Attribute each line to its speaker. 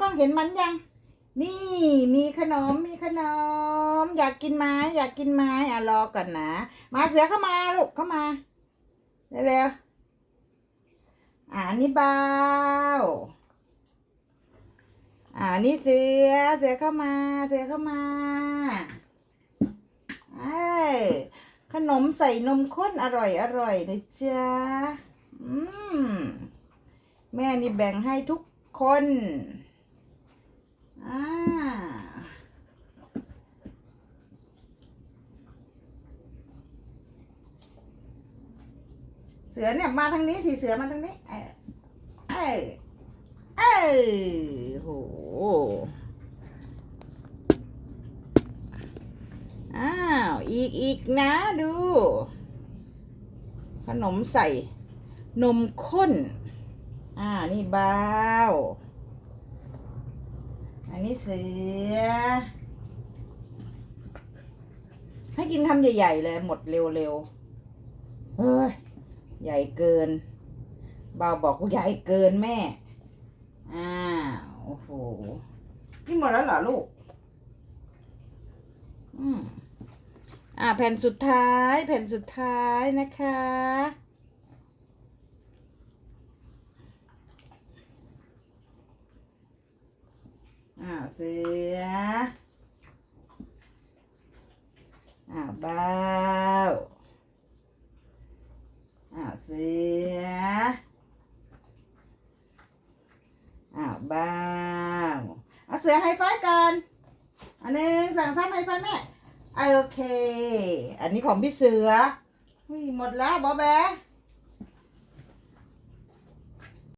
Speaker 1: กล้องเห็นมันยัง นี่มีขนมมีขนม อยากกินไหม้อยากกินไหม้อะรอก่อนนะมาเสือเข้ามาลูกเข้ามาเร็วๆอ่าอันนี้เบาอ่านี่เสือเสือเข้ามา เสือเข้ามาเอ้ขนมใส่นมข้นอร่อยอร่อยนะจ๊ะอืมแม่นี่แบ่งให้ทุกคนอ่า เสือเนี่ยมาทางนี้สิเสือมาทางนี้ เออเออเออโหอ้าว อีกอีกนะดู ขนมใส่ นมข้น อ่า นี่เบาอันนี้เสือ ให้กินคำใหญ่ ๆ เลย หมดเร็วๆเฮ้ย ใหญ่เกิน เบาบอกว่าใหญ่เกินแม่อ้าวโอ้โห นี่หมดแล้วเหรอลูก อืมอ่าแผ่นสุดท้าย แผ่นสุดท้ายนะคะอ้าวเสืออ้าวเบาอ้า เสืออ้าวบ้างเอาเสือไฮไฟกันอันหนึงสั่งซ้ำไฮไฟแม่อะโอเค อันนี้ของพี่เสืออุ้ยหมดแล้วบอแบะ